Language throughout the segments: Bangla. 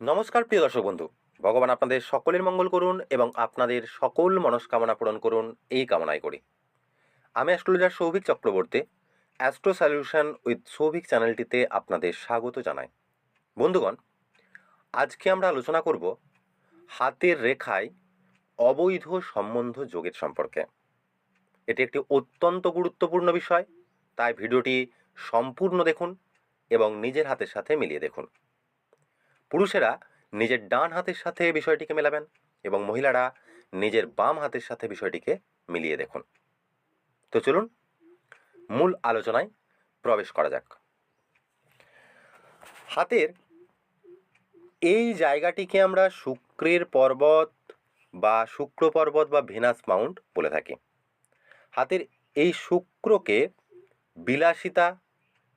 নমস্কার, প্রিয় দর্শক বন্ধু। ভগবান আপনাদের সকলের মঙ্গল করুন এবং আপনাদের সকল মনস্কামনা পূরণ করুন এই কামনাই করি। আমি astrologer Souvik Chakraborty, astro solution with Souvik চ্যানেলটিতে আপনাদের স্বাগত জানাই। বন্ধুগণ, আজকে আমরা আলোচনা করব হাতের রেখায় অবৈধ সম্বন্ধ যোগের সম্পর্কে। এটি একটি অত্যন্ত গুরুত্বপূর্ণ বিষয়, তাই ভিডিওটি সম্পূর্ণ দেখুন এবং নিজের হাতের সাথে মিলিয়ে দেখুন। পুরুষেরা নিজের ডান হাতের সাথে বিষয়টিকে মেলাবেন এবং মহিলারা নিজের বাম হাতের সাথে বিষয়টিকে মিলিয়ে দেখুন। তো চলুন মূল আলোচনায় প্রবেশ করা যাক। হাতের এই জায়গাটিকে আমরা শুক্রের পর্বত বা শুক্র পর্বত বা ভেনাস মাউন্ট বলে থাকি। হাতের এই শুক্রকে বিলাসিতা,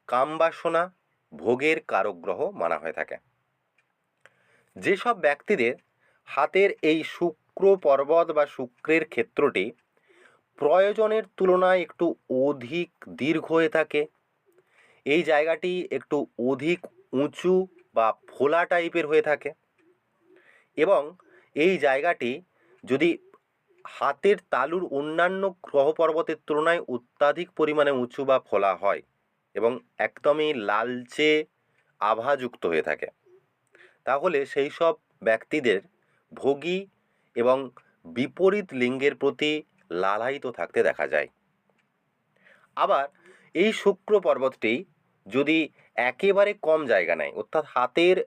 কামবাসনা, ভোগের কারগ্রহ মানা হয়ে থাকে। যেসব ব্যক্তিদের হাতের এই শুক্র পর্বত বা শুক্রের ক্ষেত্রটি প্রয়োজনের তুলনায় একটু অধিক দীর্ঘ হয়ে থাকে, এই জায়গাটি একটু অধিক উঁচু বা ফোলা টাইপের হয়ে থাকে এবং এই জায়গাটি যদি হাতের তালুর অন্যান্য গ্রহ পর্বতের তুলনায় অত্যাধিক পরিমাণে উঁচু বা ফোলা হয় এবং একদমই লালচে আভাযুক্ত হয়ে থাকে। তাহলে সেই সব ব্যক্তিদের ভোগী এবং বিপরীত লিঙ্গের প্রতি লালায়িত থাকতে দেখা যায়। আবার এই শুক্র পর্বতটি যদি একেবারে কম জায়গা নেয়, অর্থাৎ হাতের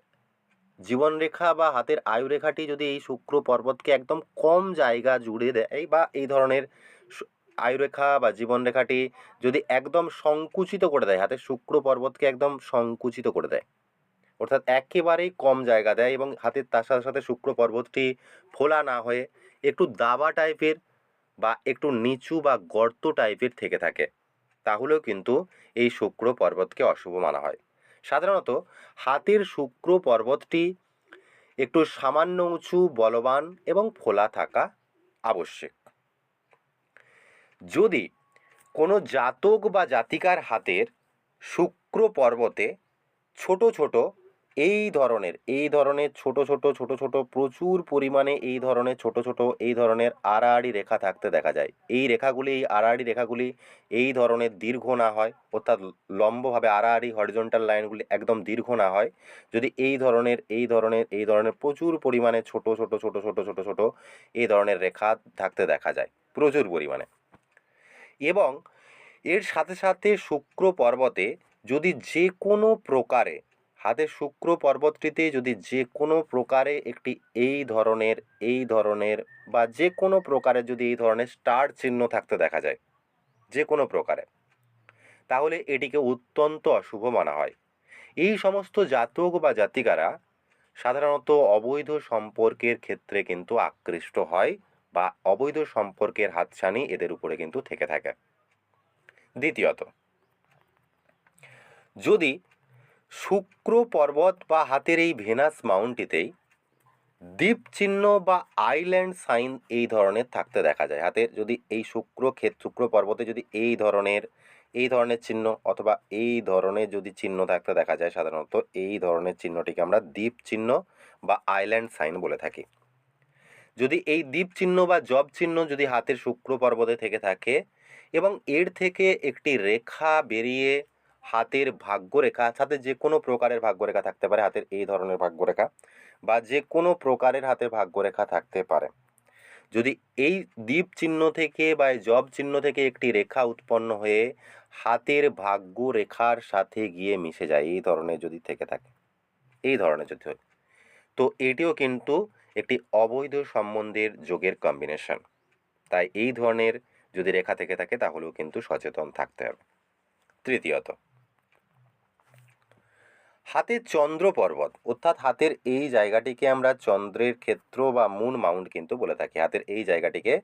জীবনরেখা বা হাতের আয়ুরেখাটি যদি এই শুক্র পর্বতকে একদম কম জায়গা জুড়ে দেয় বা এই ধরনের আয়ুরেখা বা জীবনরেখাটি যদি একদম সংকুচিত করে দেয়, হাতের শুক্র পর্বতকে একদম সংকুচিত করে দেয় অর্থাৎ একেবারেই কম জায়গা দেয় এবং হাতের তার সাথে সাথে শুক্র পর্বতটি ফোলা না হয়ে একটু দাবা টাইপের বা একটু নিচু বা গর্ত টাইপের থেকে থাকে। তাহলেও কিন্তু এই শুক্র পর্বতকে অশুভ মানা হয়। সাধারণত হাতের শুক্র পর্বতটি একটু সামান্য উঁচু, বলবান এবং ফোলা থাকা আবশ্যক। যদি কোনো জাতক বা জাতিকার হাতের শুক্র পর্বতে ছোট ছোট এই ধরনের এই ধরনের ছোট ছোট ছোট ছোট প্রচুর পরিমাণে এই ধরনের ছোট ছোট, এই ধরনের আড়াআড়ি রেখা থাকতে দেখা যায়। এই রেখাগুলি, এই আড়াআড়ি রেখাগুলি এই ধরনের দীর্ঘ না হয়, অর্থাৎ লম্বভাবে আড়াআড়ি হরিজন্টাল লাইনগুলি একদম দীর্ঘ না হয়। যদি এই ধরনের এই ধরনের এই ধরনের প্রচুর পরিমাণে ছোট ছোট ছোট ছোট ছোট ছোট এই ধরনের রেখা থাকতে দেখা যায়, প্রচুর পরিমাণে। এবং এর সাথে সাথে শুক্র পর্বতে যদি যে কোনো প্রকারে হাতের শুক্র পর্বতটিতে যদি যে কোনো প্রকারে একটি এই ধরনের এই ধরনের বা যে কোনো প্রকারে যদি এই ধরনের স্টার চিহ্ন থাকতে দেখা যায়, যে কোনো প্রকারে, তাহলে এটিকে অত্যন্ত অশুভ মানা হয়। এই সমস্ত জাতক বা জাতিকারা সাধারণত অবৈধ সম্পর্কের ক্ষেত্রে কিন্তু আকৃষ্ট হয় বা অবৈধ সম্পর্কের হাতছানি এদের উপরে কিন্তু থেকে থাকে। দ্বিতীয়ত, যদি শুক্র পর্বত বা হাতের এই ভেনাস মাউন্টটিতেই দ্বীপ চিহ্ন বা আইল্যান্ড সাইন এই ধরনের থাকতে দেখা যায়। হাতের যদি এই শুক্র ক্ষেত, শুক্র পর্বতে যদি এই ধরনের এই ধরনের চিহ্ন অথবা এই ধরনের যদি চিহ্ন থাকতে দেখা যায় সাধারণত, এই ধরনের চিহ্নটিকে আমরা দ্বীপ চিহ্ন বা আইল্যান্ড সাইন বলে থাকি। যদি এই দ্বীপ চিহ্ন বা জব চিহ্ন যদি হাতের শুক্র পর্বতে থেকে থাকে এবং এর থেকে একটি রেখা বেরিয়ে হাতের ভাগ্যরেখা সাথে যে কোনো প্রকারের ভাগ্যরেখা থাকতে পারে, হাতের এই ধরনের ভাগ্যরেখা বা যে কোনো প্রকারের হাতের ভাগ্যরেখা থাকতে পারে। যদি এই দ্বীপ চিহ্ন থেকে বা এই জব চিহ্ন থেকে একটি রেখা উৎপন্ন হয়ে হাতের ভাগ্য রেখার সাথে গিয়ে মিশে যায়, এই ধরনের যদি থেকে থাকে, এই ধরনের যদি হয়, তো এটিও কিন্তু একটি অবৈধ সম্বন্ধের যোগের কম্বিনেশন তাই এই ধরনের যদি রেখা থেকে থাকে, তাহলেও কিন্তু সচেতন থাকতে হবে। তৃতীয়ত হাতের চন্দ্র পর্বত অর্থাৎ হাতের এই জায়গাটিকে আমরা চন্দ্রের ক্ষেত্র বা মুন মাউন্ট কিন্তু বলে থাকি। হাতের এই জায়গাটিকে,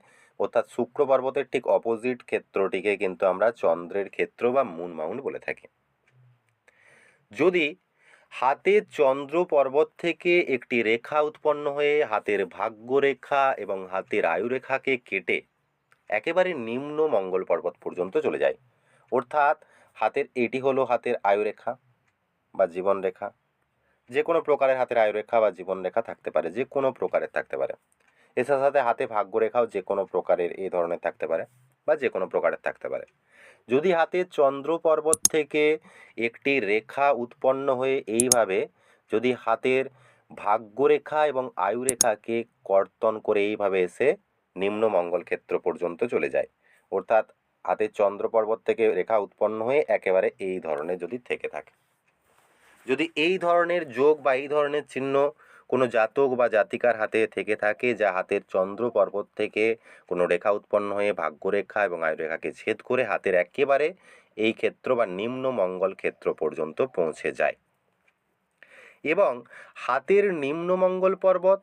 অর্থাৎ শুক্র পর্বতের ঠিক অপোজিট ক্ষেত্রটিকে কিন্তু আমরা চন্দ্রের ক্ষেত্র বা মুন মাউন্ট বলে থাকি। যদি হাতের চন্দ্র পর্বত থেকে একটি রেখা উৎপন্ন হয়ে হাতের ভাগ্যরেখা এবং হাতের আয়ুরেখাকে কেটে একেবারে নিম্ন মঙ্গল পর্বত পর্যন্ত চলে যায়, অর্থাৎ হাতের এটি হলো হাতের আয়ুরেখা। বা জীবনরেখা যে কোনো প্রকারের হাতের আয়ুরেখা বা জীবনরেখা থাকতে পারে, যে কোনো প্রকারের থাকতে পারে। সাথে সাথে হাতে ভাগ্যরেখাও যে কোনো প্রকারের এই ধরনের থাকতে পারে বা যে কোনো প্রকারের থাকতে পারে। যদি হাতে চন্দ্র পর্বত থেকে একটি রেখা উৎপন্ন হয়ে এইভাবে যদি হাতের ভাগ্যরেখা এবং আয়ুরেখাকে কর্তন করে এইভাবে এসে নিম্ন মঙ্গল ক্ষেত্র পর্যন্ত চলে যায়, অর্থাৎ হাতে চন্দ্র পর্বত থেকে রেখা উৎপন্ন হয়ে একেবারে এই ধরনের যদি থেকে থাকে। যদি এই ধরনের যোগ বা এই ধরনের চিহ্ন কোনো জাতক বা জাতিকার হাতে থেকে থাকে, যা হাতের চন্দ্র পর্বত থেকে কোনো রেখা উৎপন্ন হয়ে ভাগ্যরেখা এবং আয়ুরেখাকে ছেদ করে হাতের একেবারে এই ক্ষেত্র বা নিম্ন মঙ্গল ক্ষেত্র পর্যন্ত পৌঁছে যায়। এবং হাতের নিম্ন মঙ্গল পর্বত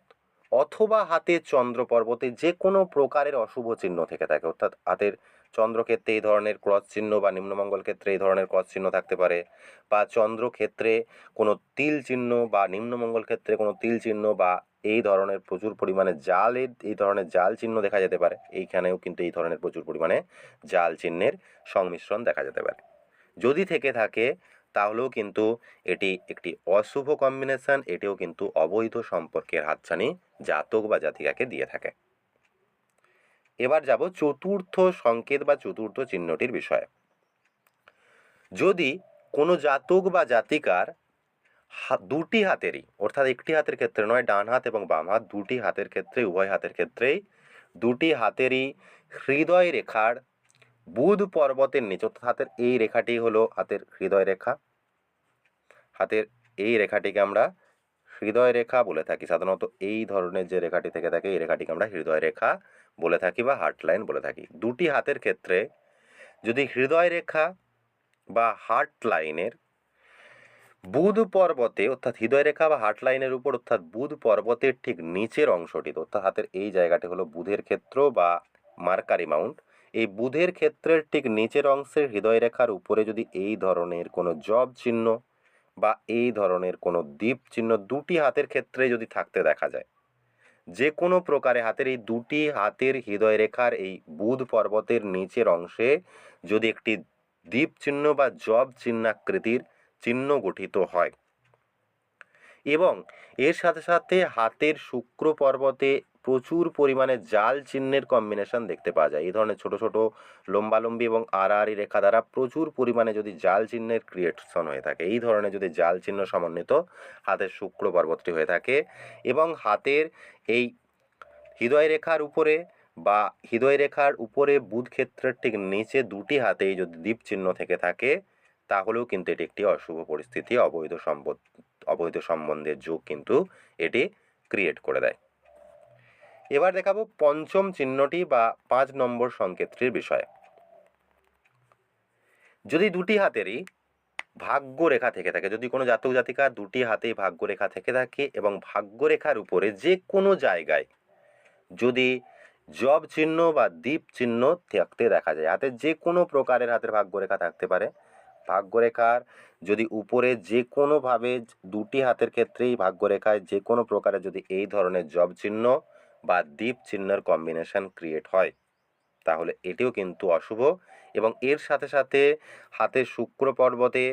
অথবা চন্দ্র পর্বতে যে কোনো প্রকারের অশুভ চিহ্ন থেকে থাকে। অর্থাৎ হাতের চন্দ্রক্ষেত্রে এই ধরনের ক্রস চিহ্ন বা নিম্নমঙ্গল ক্ষেত্রে এই ধরনের ক্রস চিহ্ন থাকতে পারে বা চন্দ্রক্ষেত্রে কোনো তিল চিহ্ন বা নিম্নমঙ্গল ক্ষেত্রে কোনো তিল চিহ্ন বা এই ধরনের প্রচুর পরিমাণে জালের, এই ধরনের জাল চিহ্ন দেখা যেতে পারে। এইখানেও কিন্তু এই ধরনের প্রচুর পরিমাণে জাল চিহ্নের সংমিশ্রণ দেখা যেতে পারে। যদি থেকে থাকে তাহলেও কিন্তু এটি একটি অশুভ কম্বিনেশন এটিও কিন্তু অবৈধ সম্পর্কের হাতছানি জাতক বা জাতিকাকে দিয়ে থাকে। এবার যাব চতুর্থ সংকেত বা চতুর্থ চিহ্নটির বিষয়ে। যদি কোনো জাতক বা জাতিকার দুটি হাতেরই, অর্থাৎ একটি হাতের ক্ষেত্রে নয়, ডান হাত এবং বাম হাত, দুটি হাতের ক্ষেত্রে, উভয় হাতের ক্ষেত্রেই দুটি হাতেরই হৃদয় রেখার বুধ পর্বতের নিচ হাতের এই রেখাটি হলো হাতের হৃদয় রেখা। হাতের এই রেখাটিকে আমরা হৃদয় রেখা বলে থাকি। সাধারণত এই ধরনের যে রেখাটি থেকে থাকে, এই রেখাটিকে আমরা হৃদয় রেখা বলে থাকি বা হার্ট লাইন বলে থাকি। দুটি হাতের ক্ষেত্রে যদি হৃদয় রেখা বা হার্ট লাইনের বুধ পর্বতে, অর্থাৎ হৃদয় রেখা বা হার্ট লাইনের উপর, অর্থাৎ বুধ পর্বতের ঠিক নিচের অংশটি অর্থাৎ হাতের এই জায়গাটি হলো বুধের ক্ষেত্র বা মার্কারি মাউন্ট। এই বুধের ক্ষেত্রের ঠিক নিচের অংশের হৃদয় রেখার উপরে যদি এই ধরনের কোনো জব চিহ্ন বা এই ধরনের কোনো দ্বীপ চিহ্ন দুটি হাতের ক্ষেত্রে যদি থাকতে দেখা যায়, যে কোনো প্রকারে হাতের এই দুটি হাতের হৃদয় রেখার এই বুধ পর্বতের নিচের অংশে যদি একটি দ্বীপ চিহ্ন বা জব চিহ্নাকৃতির চিহ্ন গঠিত হয় এবং এর সাথে সাথে হাতের শুক্র পর্বতে প্রচুর পরিমাণে জাল চিহ্নের কম্বিনেশন দেখতে পাওয়া যায়। এই ধরনের ছোট ছোট, লম্বালম্বি এবং আড়াআড়ি রেখা দ্বারা প্রচুর পরিমাণে যদি জাল চিহ্নের ক্রিয়েশন হয়ে থাকে, এই ধরনের যদি জাল চিহ্ন সমন্বিত হাতের শুক্র পর্বতটি হয়ে থাকে এবং হাতের এই হৃদয় রেখার উপরে বা হৃদয় রেখার উপরে বুধ ক্ষেত্রের ঠিক নিচে দুটি হাতেই যদি দ্বীপ চিহ্ন থেকে থাকে, তাহলেও কিন্তু এটি একটি অশুভ পরিস্থিতি, অবৈধ সম্পদ, অবৈধ সম্বন্ধের যোগ কিন্তু এটি ক্রিয়েট করে দেয়। এবার দেখাবো পঞ্চম চিহ্নটি বা পাঁচ নম্বর সংকেতটির বিষয়ে। যদি দুটি হাতেরই ভাগ্য রেখা থেকে থাকে, যদি কোনো জাতক জাতিকা দুটি হাতেই ভাগ্য রেখা থেকে থাকে এবং ভাগ্য রেখার উপরে যে কোনো জায়গায় যদি জব চিহ্ন বা দ্বীপ চিহ্ন থাকতে দেখা যায় হাতের যে কোনো প্রকারের হাতের ভাগ্যরেখা থাকতে পারে। ভাগ্যরেখার যদি উপরে যে কোনোভাবে দুটি হাতের ক্ষেত্রেই ভাগ্যরেখায় যে কোনো প্রকারের যদি এই ধরনের জব চিহ্ন বা দ্বীপ চিহ্নের কম্বিনেশন ক্রিয়েট হয়। তাহলে এটিও কিন্তু অশুভ এবং এর সাথে সাথে হাতে শুক্র পর্বতে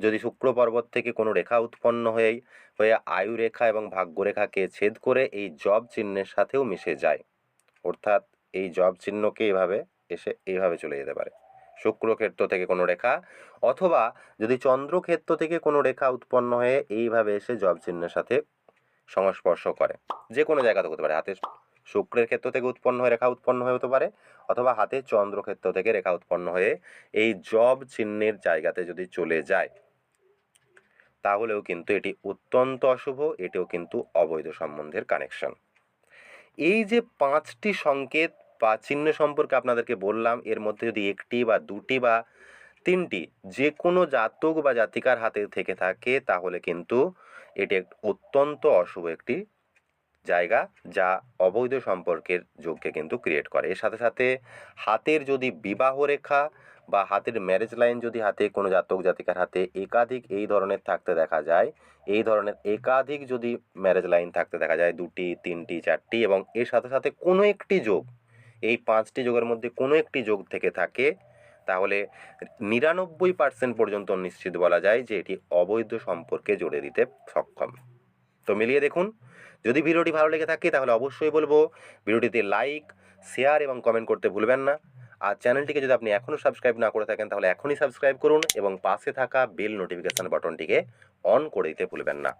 যদি শুক্র পর্বত থেকে কোনো রেখা উৎপন্ন হয়ে হয়ে আয়ু রেখা এবং ভাগ্যরেখাকে ছেদ করে এই জব চিহ্নের সাথেও মিশে যায়। অর্থাৎ এই জব চিহ্নকে এভাবে এসে এইভাবে চলে যেতে পারে। শুক্রক্ষেত্র থেকে কোনো রেখা অথবা যদি চন্দ্রক্ষেত্র থেকে কোনো রেখা উৎপন্ন হয়ে এইভাবে এসে জব চিহ্নের সাথে সংস্পর্শ করে। যে কোনো জায়গাতে হতে পারে। হাতে শুক্রের ক্ষেত্র থেকে উৎপন্ন হয়ে রেখা উৎপন্ন হয়ে হতে পারে, অথবা হাতে চন্দ্র ক্ষেত্র থেকে রেখা উৎপন্ন হয়ে এই জব চিহ্নের জায়গাতে যদি চলে যায়, তাহলেও কিন্তু এটি অত্যন্ত অশুভ, এটিও কিন্তু অবৈধ সম্বন্ধের কানেকশন এই যে পাঁচটি সংকেত বা চিহ্ন সম্পর্কে আপনাদেরকে বললাম, এর মধ্যে যদি একটি বা দুটি বা তিনটি যে কোনো জাতক বা জাতিকার হাতে থেকে থাকে, তাহলে কিন্তু এটি এক, অত্যন্ত অশুভ একটি জায়গা, যা অবৈধ সম্পর্কের যোগকে কিন্তু ক্রিয়েট করে। এর সাথে সাথে হাতের যদি বিবাহ রেখা বা হাতের ম্যারেজ লাইন যদি হাতে কোনো জাতক জাতিকার হাতে একাধিক এই ধরনের থাকতে দেখা যায়, এই ধরনের একাধিক যদি ম্যারেজ লাইন থাকতে দেখা যায়, দুটি, তিনটি, চারটি এবং এর সাথে সাথে কোনো একটি যোগ, এই পাঁচটি যোগের মধ্যে কোনো একটি যোগ থেকে থাকে তাহলে নিরানব্বই পার্সেন্ট পর্যন্ত নিশ্চিত বলা যায় যে এটি অবৈধ সম্পর্কে জুড়ে দিতে সক্ষম। তো মিলিয়ে দেখুন, যদি ভিডিওটি ভালো লেগে থাকে তাহলে অবশ্যই বলব, ভিডিওটিতে লাইক শেয়ার এবং কমেন্ট করতে ভুলবেন না। আর চ্যানেলটিকে যদি আপনি এখনও সাবস্ক্রাইব না করে থাকেন তাহলে এখনই সাবস্ক্রাইব করুন এবং পাশে থাকা বেল নোটিফিকেশান বাটনটিকে অন করে দিতে ভুলবেন না।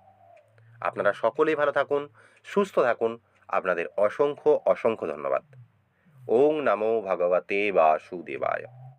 আপনারা সকলেই ভালো থাকুন, সুস্থ থাকুন, আপনাদের অসংখ্য অসংখ্য ধন্যবাদ। ওং নমো ভগবতে বাসুদেবায়।